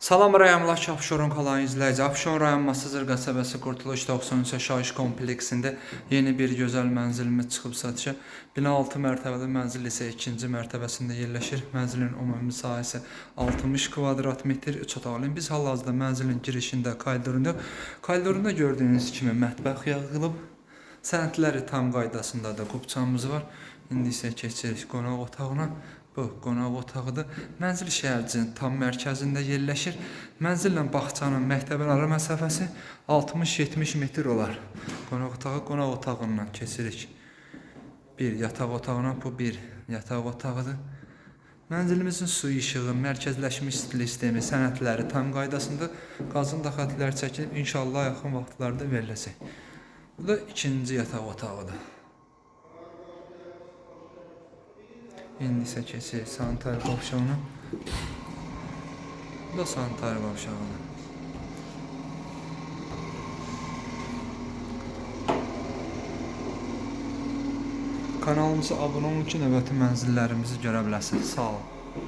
Salam rayonlar Abşeron kalan izləyici. Abşeron rayon Masazır qəsəbəsi Qurtuluş 93 yaşayış kompleksində yeni bir gözəl mənzilimiz çıxıb satışa. Bina 6 mərtəbəli mənzil isə 2-ci mərtəbəsində yerləşir. Mənzilin ümumi sahəsi 60 kvadrat metr, 3 otaqlı. Biz hal-hazırda mənzilin girişində koridorunda, koridorunda gördüyünüz kimi mətbəx yığılıb. Sənədləri tam qaydasında da qubçamız var. İndi isə keçirik qonaq otağına. Bu qonaq otağıdır. Mənzil şəhərcinin tam mərkəzində yerləşir. Mənzillə bağçanın məktəbin ara məsafəsi 60-70 metr olar. Qonaq otağı qonaq otağından keçirik. Bir yataq otağına bu bir yataq otağıdır. Mənzilimizin su işığı, mərkəzləşmiş stil sistemi, sənədləri tam qaydasında qazın da xətləri çəkilib inşallah yaxın vaxtlarda veriləcək. Bu da ikinci yataq otağıdır. İndi isə keçir sanitar qovşağına. Bu da sanitar qovşağıdır. Kanalımıza abunə olun ki, növbəti mənzillərimizi görə biləsiniz. Sağ olun.